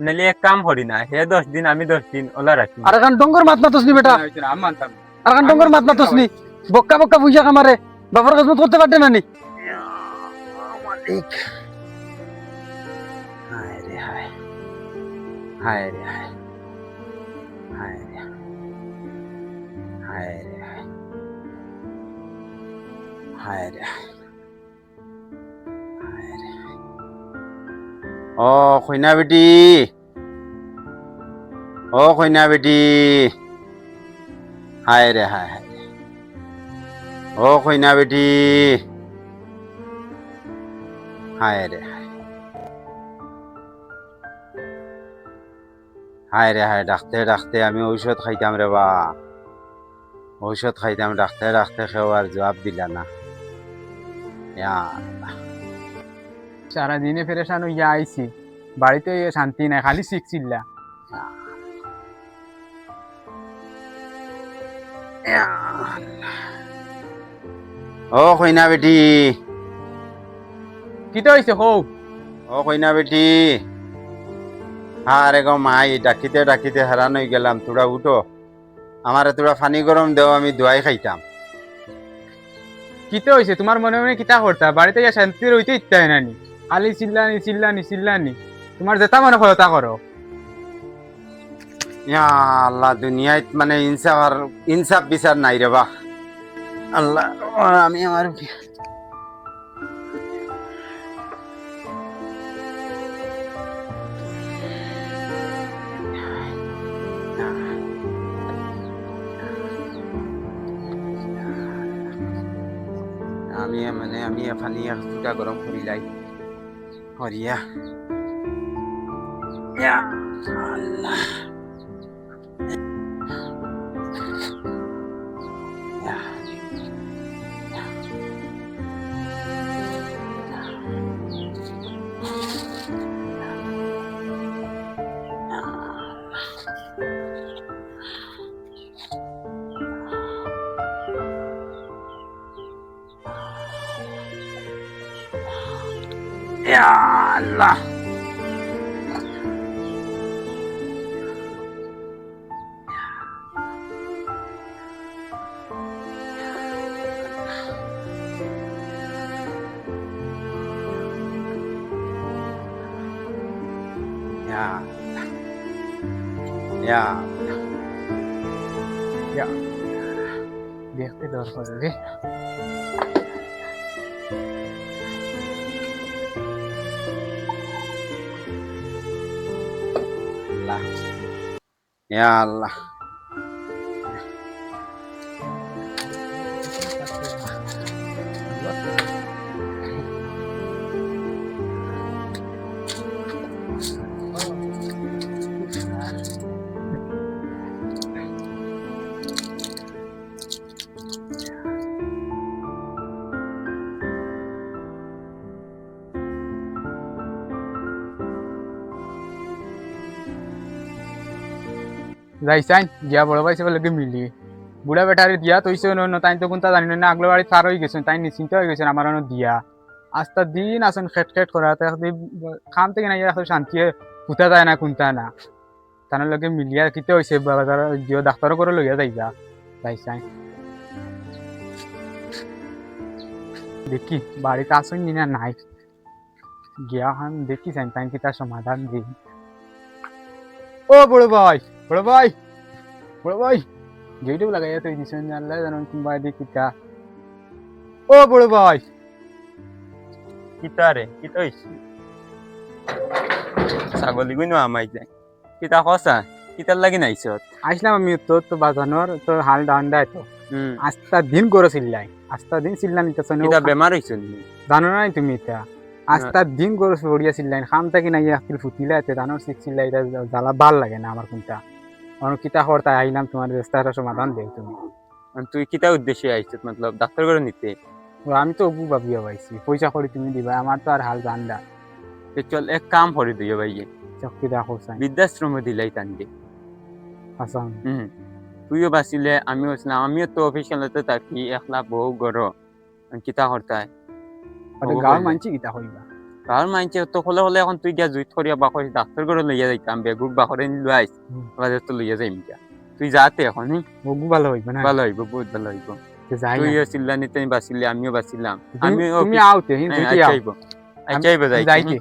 নাহলে এক কাম করি না হে দশ দিন আমি দশ দিন ওলা রাখি আর এখন ডঙ্গর মাত না তসনি বেটা আমি মানতাম। আর এখন ডঙ্গর মাত না তসনি বক্কা বক্কা পয়সা কামারে বাবার কাজ করতে পারতে না নি? হায় রে হায়। হায় রে হায়। হায় রে হায়। রে হায়। হায় রে ও কইনা বেটি। ও কইনা বেটি। হায় রে, হায় হায়। ও কইনা বেটি। হায় রে হায়। রে, হায়, ডাকতে ডাকতে আমি ঔষধ খাইতাম রে বা। ঔষধ খাইতাম, ডাকতে ডাকতে খেও আর জবাব দিলা না। ইয়া। সারাদিনে ফেরেশান হইয়া আইছি। বাড়িতে ইয়ে শান্তি নাই খালি শিখছিল্লা ইয়া। ও কইনা বেটি। কিটা হইছে হৌ? ও কইনা বেটি। আরে গো মাই ডাকিতে ডাকিতে হারান হয়ে গেলাম তোরা উঠো। আমারে তোরা পানি গরম দেও আমি দোয়াই খাইতাম। কিটা হইছে তোমার মনে মনে কিতা করতা? বাড়িতে ইয়া শান্তি রইতে ইচ্ছা হয় নানি। খালি চিল্লানি চিল্লানি চিল্লানি। তোমার যেটা মনে হয় তা করো আল্লাহ, দুনিয়াত মানে ইনসাফ আর ইনসাফ বিচার নাই রে বাহ। আল্লাহ, আমি আমার আমি মানে আমি এফানি এক গরম করি লাই। হরিয়া ইয়া আল্লাহ ইয়া Ya Allah. Ya. Ya. দেখতে দরকার রে Allah. Ya Allah. যাইছাই গিয়া বড় ভাই সবার লগে মিলি বুড়া বেটারে দিয়া তৈছে ন তাই তো কোনটা জানি না আগলো বাড়ি তার হয়ে গেছেন তাই নিশ্চিন্ত হয়ে গেছেন আমার অন্য দিয়া আস্তা দিন আসুন খেট খেট করা খাম থেকে এখন শান্তি কুতা যায় না কোনটা না তার লগে মিলিয়া কিতে হয়েছে জিও ডাক্তারও করে লইয়া যাইবা যাইছাই দেখি বাড়িতে আসুন না নাই গিয়া হান দেখি চাই তাই কি তার সমাধান দিই ও বড় ভাই বড় ভাই বড় ভাই গেটেও লাগাইয়া তুই দিছেন জানলে জানো কিংবা এদিক কিতা ও বড় ভাই কিতা রে কিতা হইছে ছাগলি গুইনো আমাই যায় কিতা কসা কিতার লাগি নাইছত আসলাম আমি তোর তো বাজানোর তোর হাল দেয় তো আস্তা দিন করে চিল্লাই আস্তা দিন চিল্লা নিতেছ কিতা বেমার হইছ জানো নাই তুমি এটা আস্তা দিন করে পড়িয়া চিল্লাই খাম থাকি নাই ফুটিলে এতে শিখ চিল্লাই জ্বালা ভালো লাগে না আমার কোনটা অন্য কিতা হর তাই আইলাম তোমার রাস্তাটা সমাধান দেও তুমি তুই কিতা উদ্দেশ্যে আইছত মতলব ডাক্তার করে নিতে আমি তো অগু ভাবিয়া পাইছি পয়সা করে তুমি দিবা আমার তো আর হাল জানডা তে চল এক কাম করে দিও ভাইয়ে চক্কি দেখো বৃদ্ধাশ্রমে দিলাই টানবে আসাম হুম তুইও বাঁচিলে আমিও ছিলাম আমিও তো অফিসিয়ালতে থাকি একলা বউ গর কিতা ও গাঁৱৰ মানছি কিতা কইবা গাঁৱৰ মাইনছে তো হলে হলে এখন তুই দিয়া জুইত খৰিয়া বাখৰ ডাক্তৰ ঘৰত লৈ যাইতাম বেগুক বাখৰে লৈ আইস। হুম। বাজারতো লইয়া যাইম দিয়া তুই যাতে এখন হি? বগু ভালো হইবে না? ভালো হইব বহুত ভালো হইব। তো যাই না। তুইও চিল্লানিতে আমিও বাঁচিলাম তুমি- আমিও তুমি আচ্ছা আইব আইব যাইতে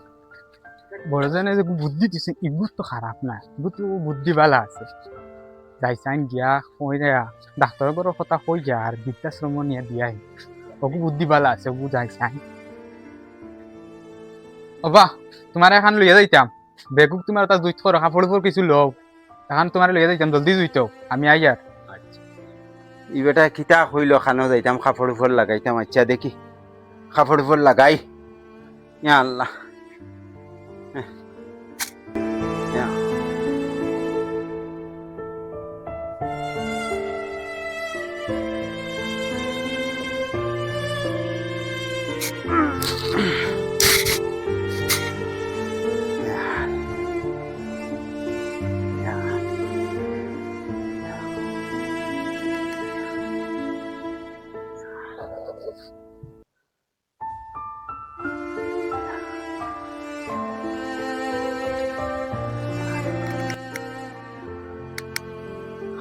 বড়জনে যে বুদ্ধি দিছে ইগুত তো খারাপ না। ইগুত তো বুদ্ধি বালা আছে। যাইছাইন গিয়া দেয়া ডাক্তার বড় কথা কই যা আর বৃদ্ধাশ্রম নিয়ে দিয়াই। ওগু বুদ্ধি বালা আছে ওগু যাইছাইন। অবা, তোমার এখন লইয়া যাইতাম। বেগুক তোমার তা দুইত করো কাপড় উপর কিছু লও। এখন তোমার লইয়া যাইতাম, জলদি জুইত আমি আই আর ই বেটা, কিতা হইল খানো যাইতাম কাপড় উপর লাগাইতাম। আচ্ছা দেখি। কাপড় উপর লাগাই। আল্লাহ।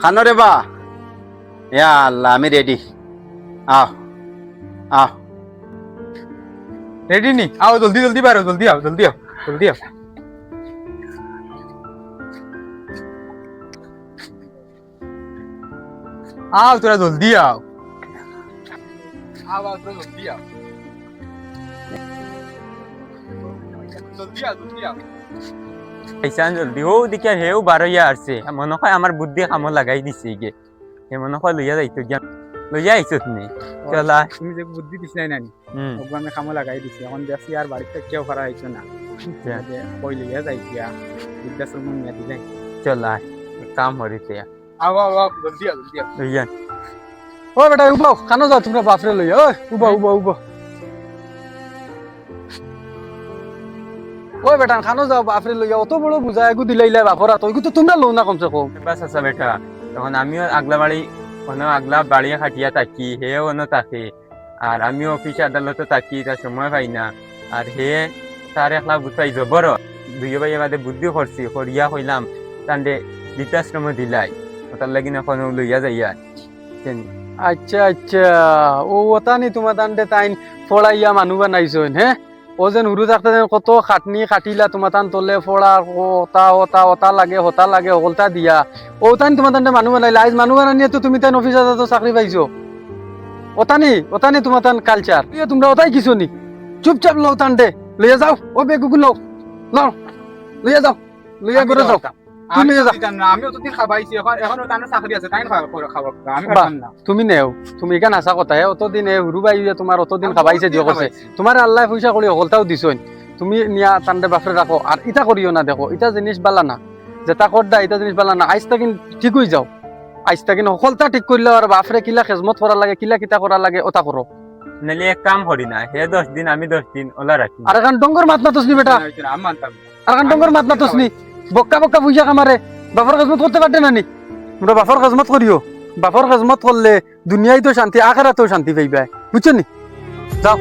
খানো রে বা। ইয়া আল্লাহ, আমি রেডি আহ আহ। রেডি নি? আও জলদি জলদি বারো জলদি আও জলদি আও জলদি আও আও তোরা জলদি আও আও আও তোরা জলদি আও জলদি আও জলদি আও পয়সা জলদি ও দিকে হেও বারইয়া আসছে মনে হয় আমার বুদ্ধি কামো লাগাই দিছে গে হে মনে হয় লইয়া যাইতো গিয়া লইয়া আইছো তুমি চলা তুমি যে বুদ্ধি দিছ নাই নানি আমি কামো লাগাই দিছি এখন দেখছি আর বাড়িতে কেউ করা হইছো না কই লইয়া যাই গিয়া বৃদ্ধাশ্রম নিয়ে দিলাই চলা কাম হরিতে আও আও আও জলদি আও জলদি আও লইয়া ও বেটা উবাও খানো যাও তোমরা বাপরে লই ওই উবা উবা উবা ওই বেটা খানো যাও বাপরে লই অত বড় বুঝা এগু দিলাইলা বাপরা তো এগু তো তোমরা লও না কমসে কম। বাস আছে বেটা তখন আমিও আগলা বাড়ি অন্য আগলা বাড়ি খাটিয়া থাকি হেও অন্য থাকে। আর আমিও অফিস আদালতে থাকি তার সময় পাই না। আর হে তার একলা বুঝাই জবর দুই ভাই বাদে বুদ্ধি করছি করিয়া হইলাম তান্ডে বৃদ্ধাশ্রম দিলাই। তার লাগি এখন লইয়া যাইয়া আচ্ছা আচ্ছা। ও ওটা নি তোমার দান্ডে তাইন ফড়াইয়া মানুহ বানাইছইন হে? ও যেন হুরু থাকতে যেন কত খাটনি খাটিলা তোমার তান তলে ফোড়া ওতা ওতা ওতা লাগে, হতা লাগে, হলতা দিয়া। ও তান তোমার তান মানুহ বানাইলা আজ মানুহ বানানিয়ে তো তুমি তান অফিস আদালত চাকরি পাইছো। ওতানি ওতানি তোমার তান কালচার তোমরা অতাই কিছু নি? চুপচাপ লও তান্ডে লইয়া যাও ও বেগুগু লও। লইয়া যাও। লইয়া করে যাও। তুমি তুমি নেও তুমি এখানে আসা কথা অতদিন হে তোমার অতদিন খাবাইছে দিও করছে তোমার আল্লাহ পয়সা করি হলতাও দিছইন। তুমি নিয়া তান্ডে বাপরে রাখো আর ইটা করিও না দেখো ইটা জিনিস বালা না। যেটা করদা ইটা জিনিস বালা না আইস তাকিন ঠিক হয়ে যাও। আইস তাকিন সকলটা ঠিক করলে আর বাপরে কিলা খেজমত করা লাগে কিলা কিতা করা লাগে ওটা করো নাহলে এক কাম করি না হে দশ দিন আমি দশ দিন ওলা রাখি আর এখন ডঙ্গর মাত না তসনি বেটা। আর এখন ডঙ্গর মাত না তসনি বক্কা বক্কা পয়সা কামারে বাপর খেজমত করতে পারতে নানি তোমরা বাপর খেজমত করিও। বাপর খেজমত করলে দুনিয়ায় তো শান্তি, আখারাতেও শান্তি পাইবে। বুঝছ নি? যাও।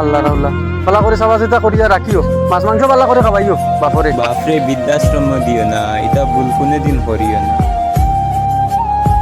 আল্লাহ আল্লাহ পালা করে চাবা চিতা করিয়া রাখিও। মাছ মাংস পালা করে খাবাইও বাপরে বাপরে বৃদ্ধাশ্রম দিও না এটা ভুল কোনো দিন করিও না।